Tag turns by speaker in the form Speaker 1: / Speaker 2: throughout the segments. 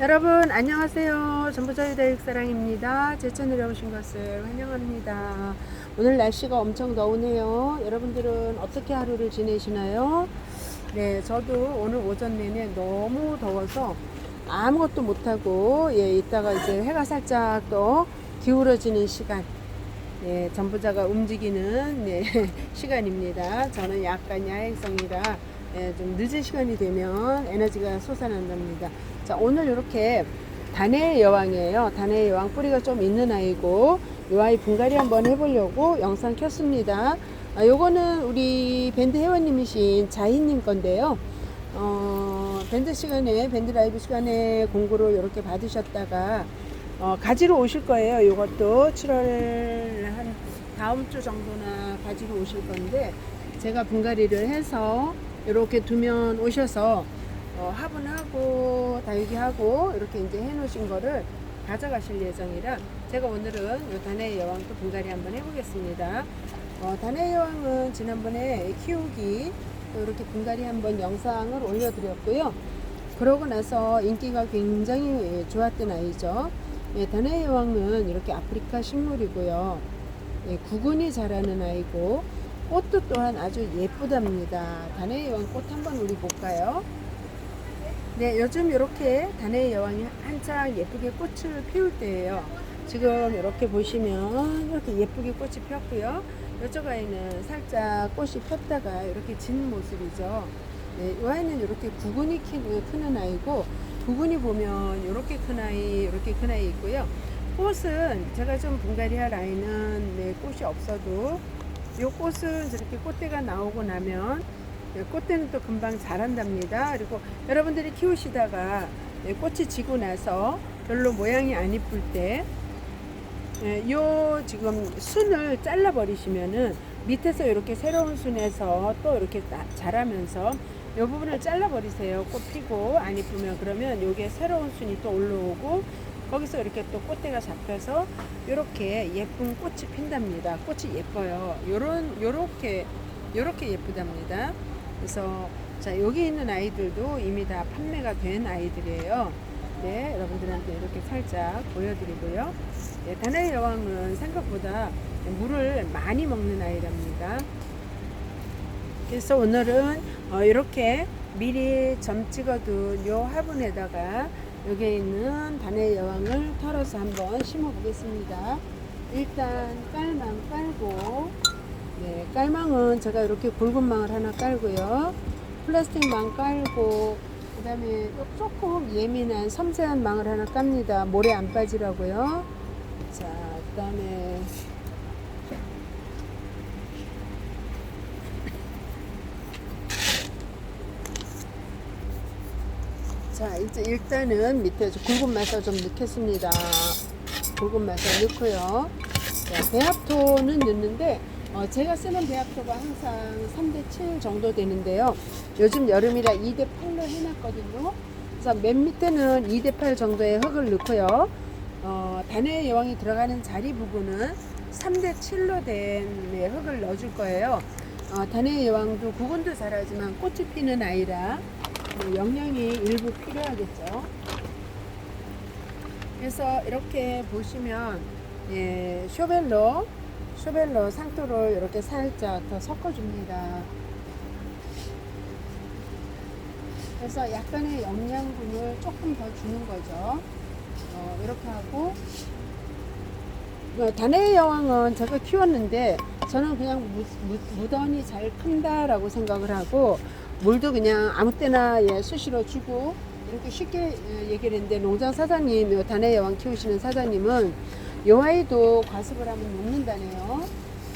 Speaker 1: 여러분 안녕하세요. 전부자유 대육사랑입니다. 제 채널에 오신 것을 환영합니다. 오늘 날씨가 엄청 더우네요. 여러분들은 어떻게 하루를 지내시나요? 네, 저도 오늘 오전 내내 너무 더워서 아무것도 못하고 예, 이따가 이제 해가 살짝 또 기울어지는 시간 네, 전부자가 움직이는 네, 시간입니다. 저는 약간 야행성이라 예, 좀 늦은 시간이 되면 에너지가 솟아난답니다. 자, 오늘 이렇게 단의 여왕이에요. 단의 여왕 뿌리가 좀 있는 아이고 이 아이 분갈이 한번 해보려고 영상 켰습니다. 아, 요거는 우리 밴드 회원님이신 자희님 건데요. 어, 밴드 시간에 밴드 라이브 시간에 공구를 이렇게 받으셨다가 어, 가지러 오실 거예요. 이것도 7월 한 다음 주 정도나 가지러 오실 건데 제가 분갈이를 해서 이렇게 두면 오셔서 어, 화분하고 다육이하고 이렇게 이제 해놓으신 거를 가져가실 예정이라 제가 오늘은 요 단의 여왕 또 분갈이 한번 해보겠습니다. 어, 단의 여왕은 지난번에 키우기 또 이렇게 분갈이 한번 영상을 올려드렸고요. 그러고 나서 인기가 굉장히 좋았던 아이죠. 예, 단의 여왕은 이렇게 아프리카 식물이고요. 예, 구근이 자라는 아이고 꽃도 또한 아주 예쁘답니다. 단의 여왕 꽃 한번 우리 볼까요? 네, 요즘 이렇게 단의 여왕이 한창 예쁘게 꽃을 피울 때예요. 지금 이렇게 보시면 이렇게 예쁘게 꽃이 폈고요. 이쪽 아이는 살짝 꽃이 폈다가 이렇게 진 모습이죠. 네, 이 아이는 이렇게 구근이 키- 크는 아이고 구근이 보면 이렇게 큰 아이, 이렇게 큰 아이 있고요. 꽃은 제가 좀 분갈이 할 아이는 네, 꽃이 없어도 이 꽃은 저렇게 꽃대가 나오고 나면 네, 꽃대는 또 금방 자란답니다. 그리고 여러분들이 키우시다가 네, 꽃이 지고 나서 별로 모양이 안 이쁠 때, 예, 요 지금 순을 잘라 버리시면은 밑에서 이렇게 새로운 순에서 또 이렇게 나- 자라면서 요 부분을 잘라 버리세요. 꽃 피고 안 이쁘면 그러면 요게 새로운 순이 또 올라오고 거기서 이렇게 또 꽃대가 잡혀서 이렇게 예쁜 꽃이 핀답니다. 꽃이 예뻐요. 요런 요렇게 요렇게 예쁘답니다. 그래서 자 여기 있는 아이들도 이미 다 판매가 된 아이들이에요. 네, 여러분들한테 이렇게 살짝 보여드리고요. 네, 단의 여왕은 생각보다 물을 많이 먹는 아이랍니다. 그래서 오늘은 어, 이렇게 미리 점 찍어둔 요 화분에다가 여기에 있는 단의 여왕을 털어서 한번 심어 보겠습니다. 일단 깔망 깔고 네, 깔망은 제가 이렇게 굵은 망을 하나 깔고요. 플라스틱 망 깔고 그 다음에 조금 예민한 섬세한 망을 하나 깝니다. 모래 안 빠지라고요. 자, 그 다음에 자, 이제 일단은 밑에 좀 굵은 맛을 좀 넣겠습니다. 굵은 맛을 넣고요. 자, 배합토는 넣는데 어, 제가 쓰는 배합토가 항상 3대 7 정도 되는데요. 요즘 여름이라 2대 8로 해놨거든요. 그래서 맨 밑에는 2대 8 정도의 흙을 넣고요. 어, 단의 여왕이 들어가는 자리 부분은 3대 7로 된 네, 흙을 넣어줄 거예요. 어, 단의 여왕도 구근도 잘하지만 꽃이 피는 아이라 뭐 영양이 일부 필요하겠죠. 그래서 이렇게 보시면 예, 쇼벨로 쇼벨로 상토를 이렇게 살짝 더 섞어줍니다. 그래서 약간의 영양분을 조금 더 주는 거죠. 어, 이렇게 하고 어, 단의 여왕은 제가 키웠는데 저는 그냥 무, 무, 무던히 잘 큰다라고 생각을 하고 물도 그냥 아무 때나 예, 수시로 주고 이렇게 쉽게 예, 얘기를 했는데 농장 사장님, 요 단의 여왕 키우시는 사장님은 요 아이도 과습을 하면 녹는다네요.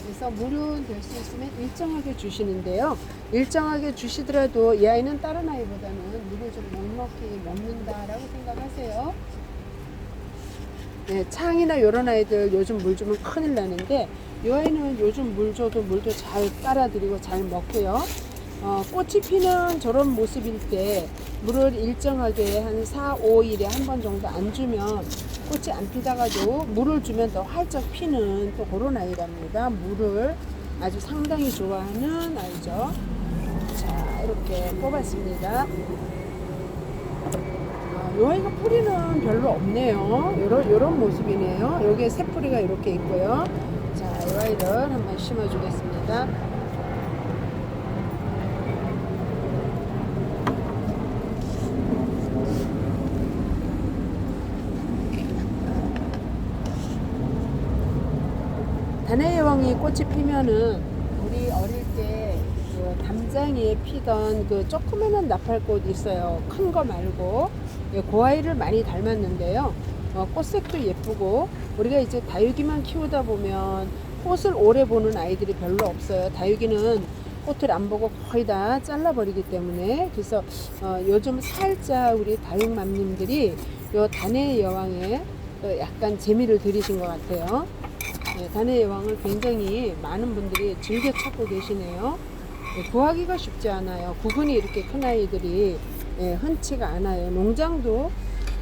Speaker 1: 그래서 물은 될 수 있으면 일정하게 주시는데요. 일정하게 주시더라도 이 아이는 다른 아이보다는 물을 좀 넉넉히 먹는다라고 생각하세요. 네, 창이나 이런 아이들 요즘 물 주면 큰일 나는데 이 아이는 요즘 물 줘도 물도 잘 빨아들이고 잘 먹고요. 어, 꽃이 피는 저런 모습일 때 물을 일정하게 한 4, 5일에 한 번 정도 안 주면 꽃이 안 피다가도 물을 주면 더 활짝 피는 또 그런 아이랍니다. 물을 아주 상당히 좋아하는 아이죠. 자, 이렇게 뽑았습니다. 어, 요 아이가 뿌리는 별로 없네요. 요런, 요런 모습이네요. 여기에 새 뿌리가 이렇게 있고요. 자, 요 아이를 한번 심어주겠습니다. 단의 여왕이 꽃이 피면은 우리 어릴 때 그 담장에 피던 그 조그마한 나팔꽃 있어요. 큰 거 말고 예, 그 아이를 많이 닮았는데요. 어, 꽃색도 예쁘고 우리가 이제 다육이만 키우다 보면 꽃을 오래 보는 아이들이 별로 없어요. 다육이는 꽃을 안 보고 거의 다 잘라버리기 때문에 그래서 어, 요즘 살짝 우리 다육맘님들이 요 단의 여왕에 어, 약간 재미를 들이신 것 같아요. 네, 단의 여왕을 굉장히 많은 분들이 즐겨 찾고 계시네요. 네, 구하기가 쉽지 않아요. 구근이 이렇게 큰 아이들이 예, 흔치가 않아요. 농장도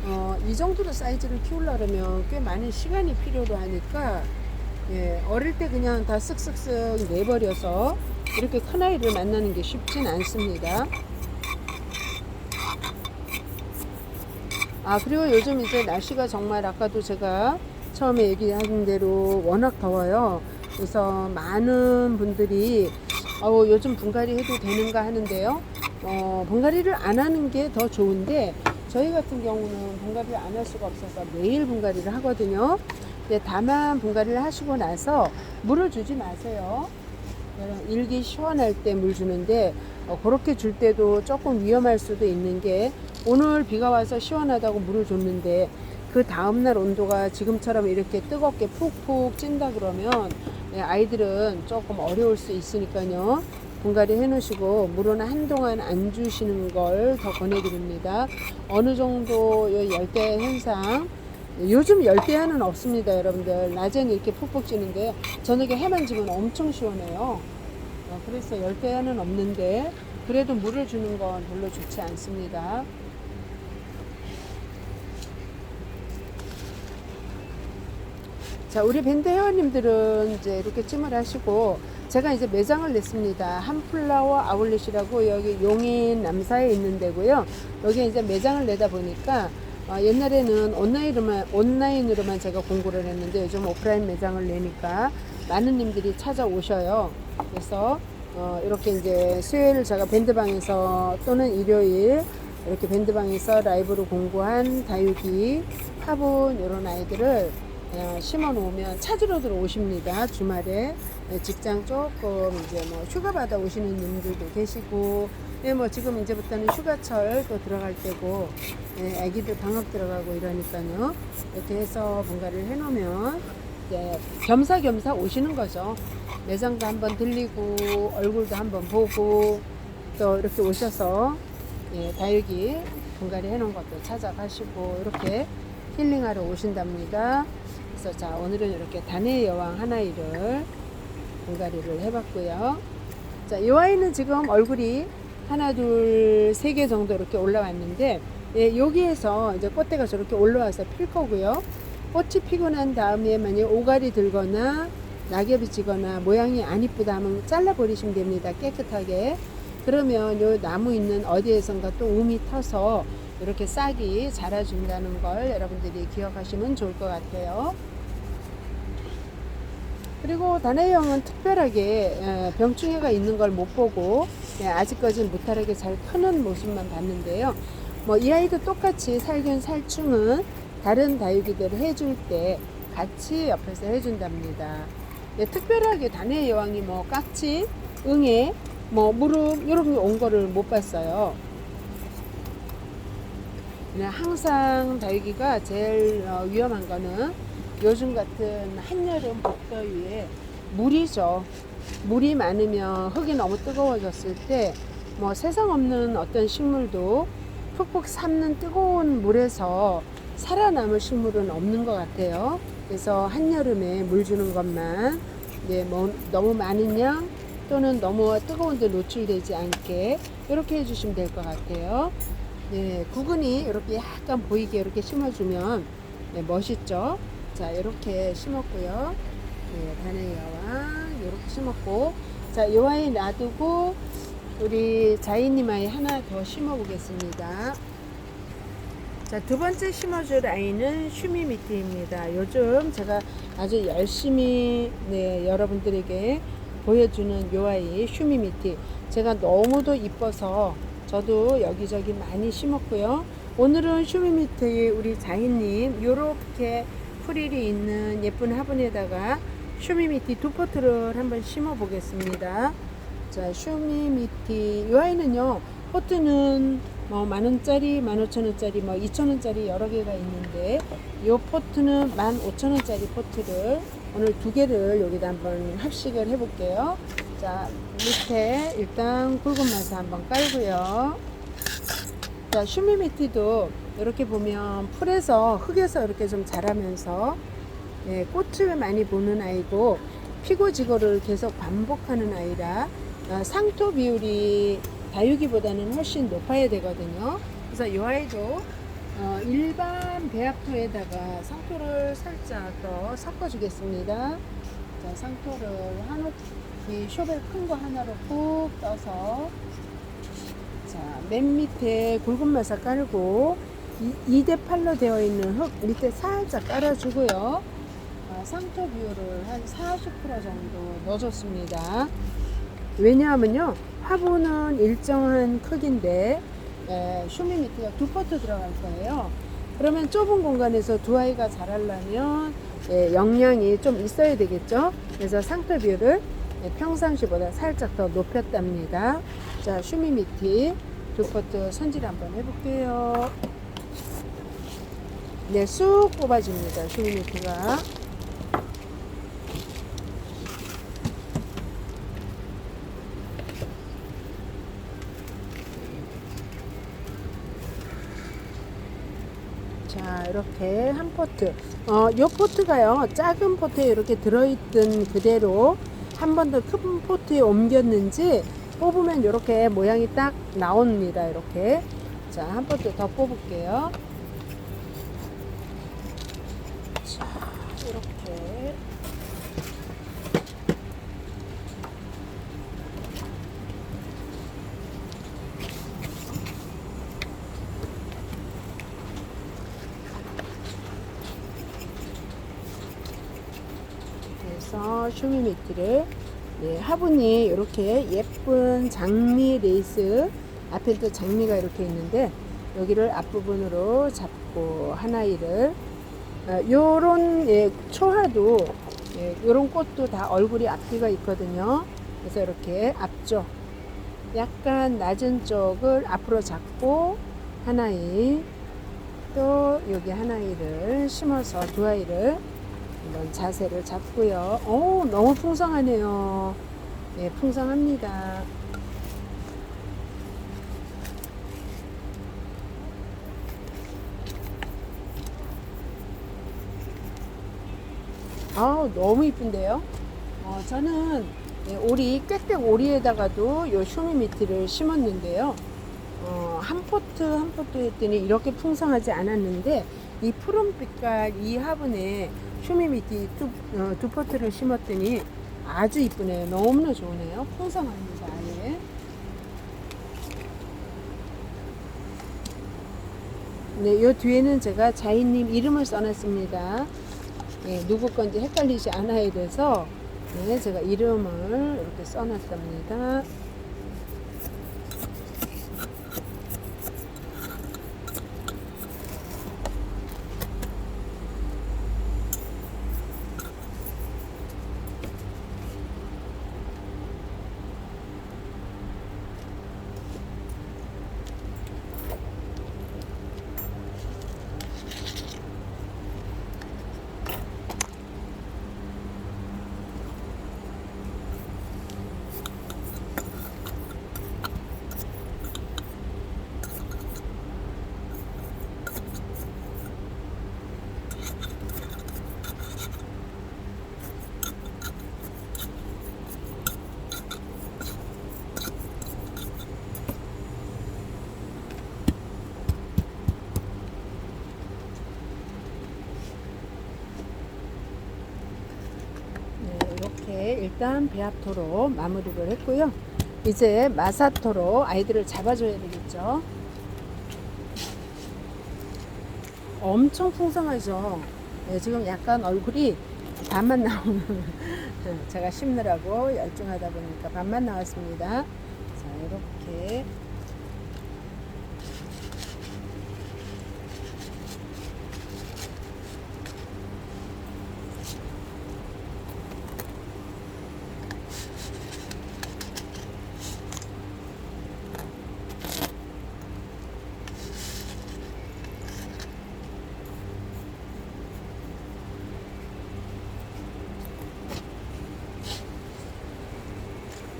Speaker 1: 어, 이 정도로 사이즈를 키우려면 꽤 많은 시간이 필요로 하니까 예, 어릴 때 그냥 다 쓱쓱쓱 내버려서 이렇게 큰 아이를 만나는 게 쉽진 않습니다. 아 그리고 요즘 이제 날씨가 정말 아까도 제가 처음에 얘기한 대로 워낙 더워요. 그래서 많은 분들이 어, 요즘 분갈이 해도 되는가 하는데요. 어, 분갈이를 안 하는 게 더 좋은데 저희 같은 경우는 분갈이를 안 할 수가 없어서 매일 분갈이를 하거든요. 근데 다만 분갈이를 하시고 나서 물을 주지 마세요. 일기 시원할 때 물 주는데 어, 그렇게 줄 때도 조금 위험할 수도 있는 게 오늘 비가 와서 시원하다고 물을 줬는데 그 다음날 온도가 지금처럼 이렇게 뜨겁게 푹푹 찐다 그러면 예, 아이들은 조금 어려울 수 있으니까요. 분갈이 해 놓으시고 물은 한동안 안 주시는 걸 더 권해드립니다. 어느 정도 요 열대 현상 요즘 열대야는 없습니다, 여러분들. 낮에는 이렇게 푹푹 찌는데 저녁에 해만 지면 엄청 시원해요. 어, 그래서 열대야는 없는데 그래도 물을 주는 건 별로 좋지 않습니다. 자, 우리 밴드 회원님들은 이제 이렇게 찜을 하시고 제가 이제 매장을 냈습니다. 한플라워 아울렛이라고 여기 용인 남사에 있는 데고요. 여기 이제 매장을 내다 보니까 어, 옛날에는 온라인으로만 온라인으로만 제가 공고를 했는데 요즘 오프라인 매장을 내니까 많은 님들이 찾아오셔요. 그래서 어, 이렇게 이제 수요일 제가 밴드방에서 또는 일요일 이렇게 밴드방에서 라이브로 공고한 다육이 화분 이런 아이들을 어, 심어 놓으면 찾으러 들어오십니다. 주말에 네, 직장 조금 이제 뭐 휴가 받아 오시는 분들도 계시고, 네, 뭐 지금 이제부터는 휴가철 또 들어갈 때고, 네, 아기들 방학 들어가고 이러니까요. 이렇게 해서 뭔가를 해 놓으면 이제 겸사겸사 오시는 거죠. 매장도 한번 들리고 얼굴도 한번 보고 또 이렇게 오셔서 예, 다육이 분갈이 해놓은 것도 찾아가시고 이렇게 힐링하러 오신답니다. 그래서 자 오늘은 이렇게 단의 여왕 하나이를 분갈이를 해봤고요. 자, 이 아이는 지금 얼굴이 하나, 둘, 세 개 정도 이렇게 올라왔는데, 예, 여기에서 이제 꽃대가 저렇게 올라와서 필 거고요. 꽃이 피고 난 다음에 만약 오갈이 들거나 낙엽이 지거나 모양이 안 이쁘다 하면 잘라버리시면 됩니다. 깨끗하게. 그러면 요 나무 있는 어디에선가 또 um이 터서 이렇게 싹이 자라준다는 걸 여러분들이 기억하시면 좋을 것 같아요. 그리고 다나이형은 특별하게 에, 병충해가 있는 걸 못 보고 예, 아직까지는 무탈하게 잘 크는 모습만 봤는데요. 뭐 이 아이도 똑같이 살균 살충은 다른 다육이들 해줄 때 같이 옆에서 해준답니다. 예, 특별하게 단의 여왕이 뭐 깍지, 응애, 뭐 무릎 이런 게온 거를 못 봤어요. 그냥 항상 다육이가 제일 어, 위험한 거는 요즘 같은 한여름 복더위에 물이죠. 물이 많으면 흙이 너무 뜨거워졌을 때 뭐 세상 없는 어떤 식물도 푹푹 삶는 뜨거운 물에서 살아남을 식물은 없는 것 같아요. 그래서 한여름에 물 주는 것만 네, 뭐 너무 많은 양 또는 너무 뜨거운 데 노출되지 않게 이렇게 해주시면 될 것 같아요. 네, 구근이 이렇게 약간 보이게 이렇게 심어주면 네, 멋있죠. 자, 이렇게 심었고요. 네, 여왕 이렇게 심었고, 자, 이 아이 놔두고 우리 자이님 아이 하나 더 심어 보겠습니다. 자, 두 번째 심어줄 아이는 슈미미티입니다. 요즘 제가 아주 열심히 네, 여러분들에게 보여주는 요 아이 슈미미티. 제가 너무도 이뻐서 저도 여기저기 많이 심었고요. 오늘은 슈미미티 우리 자희님 요렇게 프릴이 있는 예쁜 화분에다가 슈미미티 두 포트를 한번 심어 보겠습니다. 자, 슈미미티 이 아이는요. 포트는 뭐 만원짜리, 만오천원짜리, 뭐 이천원짜리 여러 개가 있는데 이 포트는 만 오천원짜리 포트를 오늘 두 개를 여기다 한번 합식을 해볼게요. 자, 밑에 일단 굵은 마사 한번 깔고요. 자, 슈미미티도 이렇게 보면 풀에서 흙에서 이렇게 좀 자라면서 네, 꽃을 많이 보는 아이고 피고지고를 계속 반복하는 아이라 어, 상토 비율이 다육이보다는 훨씬 높아야 되거든요. 그래서 이 아이도 어, 일반 배합토에다가 상토를 살짝 더 섞어주겠습니다. 자, 상토를 한 올- 이 쇼벨 큰 거 하나로 푹 떠서 자, 맨 밑에 굵은 마사 깔고 2 대 8로 되어 있는 흙 밑에 살짝 깔아주고요. 아, 상토 비율을 한 40% 정도 넣어줬습니다. 왜냐하면요, 화분은 일정한 크기인데 에, 슈미미티가 두 포트 들어갈 거예요. 그러면 좁은 공간에서 두 아이가 자라려면 예, 영양이 좀 있어야 되겠죠. 그래서 상토 비율을 예, 평상시보다 살짝 더 높였답니다. 자, 슈미미티 두 포트 손질 한번 해볼게요. 네, 쑥 뽑아줍니다. 슈미미티가. 자, 이렇게 한 포트. 어, 요 포트가요, 작은 포트에 이렇게 들어있던 그대로 한 번 더 큰 포트에 옮겼는지 뽑으면 이렇게 모양이 딱 나옵니다. 이렇게. 자, 한 포트 더 뽑을게요. 자, 이렇게. 그래서 슈미미트를 네, 화분이 이렇게 예쁜 장미 레이스 앞에 또 장미가 이렇게 있는데 여기를 앞부분으로 잡고 하나이를 어, 요런 예, 초화도 예, 요런 꽃도 다 얼굴이 앞뒤가 있거든요. 그래서 이렇게 앞쪽 약간 낮은 쪽을 앞으로 잡고 하나이 또 여기 하나이를 심어서 두 아이를 한번 자세를 잡고요. 오, 너무 풍성하네요. 네, 풍성합니다. 아, 너무 이쁜데요? 어, 저는 네, 오리, 꽥꽥 오리에다가도 요 쇼미미티를 심었는데요. 어, 한 포트 한 포트 했더니 이렇게 풍성하지 않았는데 이 푸른빛깔 이 화분에 슈미미티 두, 어, 두 포트를 심었더니 아주 이쁘네요. 너무나 좋으네요. 풍성합니다. 아예. 네, 요 뒤에는 제가 자인님 이름을 써놨습니다. 예, 누구 건지 헷갈리지 않아야 돼서 네, 제가 이름을 이렇게 써놨답니다. 네, 이렇게 일단 배합토로 마무리를 했고요. 이제 마사토로 아이들을 잡아줘야 되겠죠. 엄청 풍성하죠. 네, 지금 약간 얼굴이 반만 나오는 제가 심느라고 열중하다 보니까 반만 나왔습니다. 자 이렇게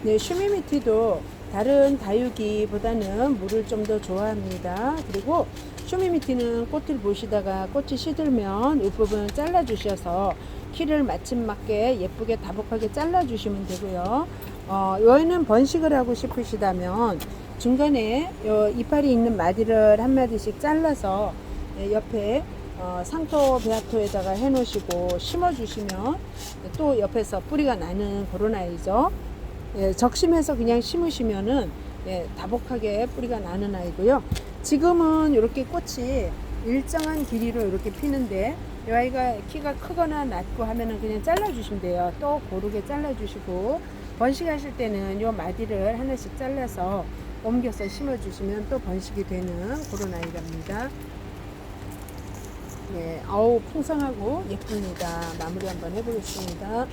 Speaker 1: 네, 슈미미티도 다른 다육이보다는 물을 좀 더 좋아합니다. 그리고 슈미미티는 꽃을 보시다가 꽃이 시들면 윗부분 잘라 주셔서 키를 마침 맞게 예쁘게 다복하게 잘라 주시면 되고요. 어, 여기는 번식을 하고 싶으시다면 중간에 요 이파리 있는 마디를 한 마디씩 잘라서 네, 옆에 어, 상토 베아토에다가 해 놓으시고 심어 주시면 또 옆에서 뿌리가 나는 그런 아이죠. 예, 적심해서 그냥 심으시면은 예, 다복하게 뿌리가 나는 아이고요. 지금은 이렇게 꽃이 일정한 길이로 이렇게 피는데 이 아이가 키가 크거나 낮고 하면은 그냥 잘라주시면 돼요. 또 고르게 잘라주시고 번식하실 때는 이 마디를 하나씩 잘라서 옮겨서 심어주시면 또 번식이 되는 그런 아이랍니다. 네, 어우 풍성하고 예쁩니다. 마무리 한번 해보겠습니다.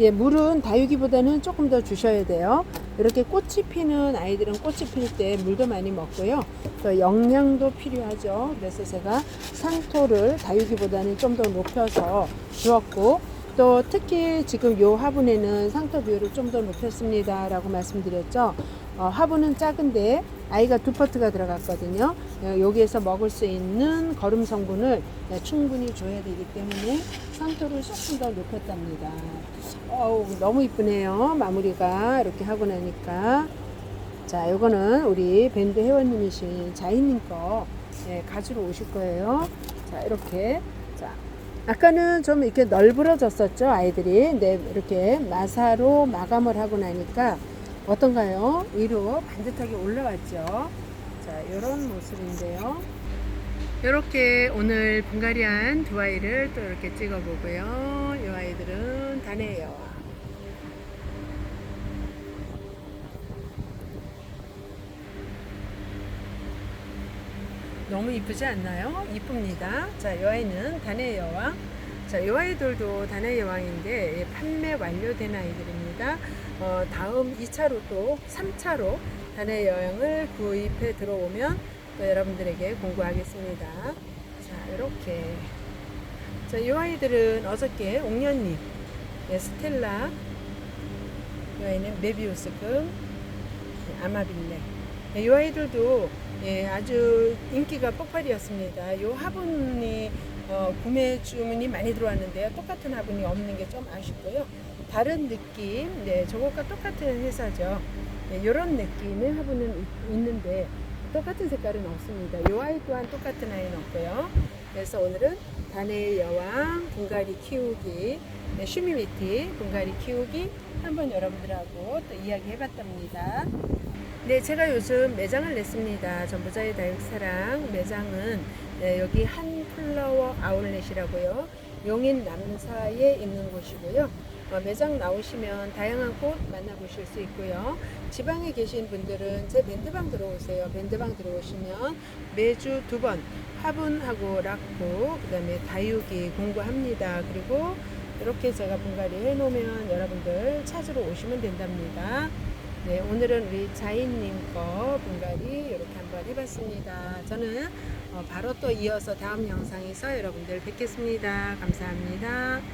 Speaker 1: 예, 물은 다육이보다는 조금 더 주셔야 돼요. 이렇게 꽃이 피는 아이들은 꽃이 필 때 물도 많이 먹고요. 또 영양도 필요하죠. 그래서 제가 상토를 다육이보다는 좀 더 높여서 주었고 또 특히 지금 요 화분에는 상토 비율을 좀 더 높였습니다. 라고 말씀드렸죠. 어, 화분은 작은데 아이가 두 퍼트가 들어갔거든요. 어, 여기에서 먹을 수 있는 거름 성분을 네, 충분히 줘야 되기 때문에 상토를 조금 더 높였답니다. 어우, 너무 이쁘네요. 마무리가 이렇게 하고 나니까. 자, 요거는 우리 밴드 회원님이신 자이님 거 네, 가지러 오실 거예요. 자, 이렇게. 자, 아까는 좀 이렇게 널브러졌었죠, 아이들이. 네, 이렇게 마사로 마감을 하고 나니까 어떤가요? 위로 반듯하게 올라왔죠. 자, 이런 모습인데요. 이렇게 오늘 분갈이한 두 아이를 또 이렇게 찍어보고요. 이 아이들은 다네요. 너무 이쁘지 않나요? 이쁩니다. 자, 이 아이는 다네 여왕. 자, 이 아이들도 다네 여왕인데 예, 판매 완료된 아이들입니다. 어, 다음 2차로 또 3차로 다네 여왕을 구입해 들어오면 또 여러분들에게 공부하겠습니다. 자, 이렇게. 자, 이 아이들은 어저께 옥년잎, 예, 스텔라, 이 아이는 메비우스금, 예, 아마빌레. 예, 이 아이들도 예, 아주 인기가 폭발이었습니다. 이 화분이 어, 구매 주문이 많이 들어왔는데요. 똑같은 화분이 없는 게 좀 아쉽고요. 다른 느낌, 네, 저것과 똑같은 회사죠. 네, 이런 느낌의 화분은 있- 있는데 똑같은 색깔은 없습니다. 이 아이 또한 똑같은 아이는 없고요. 그래서 오늘은 다네의 여왕 분갈이 키우기, 네, 슈미미티 분갈이 키우기 한번 여러분들하고 또 이야기 해봤답니다. 네, 제가 요즘 매장을 냈습니다. 전부자의 다육사랑 매장은 네, 여기 한 플라워 아울렛이라고요. 용인 남사에 있는 곳이고요. 어, 매장 나오시면 다양한 꽃 만나보실 수 있고요. 지방에 계신 분들은 제 밴드방 들어오세요. 밴드방 들어오시면 매주 두 번 화분하고 락구, 그 다음에 다육이 공부합니다. 그리고 이렇게 제가 분갈이 해놓으면 여러분들 찾으러 오시면 된답니다. 네, 오늘은 우리 자인님 거 분갈이 이렇게 한번 해봤습니다. 저는 어, 바로 또 이어서 다음 영상에서 여러분들 뵙겠습니다. 감사합니다.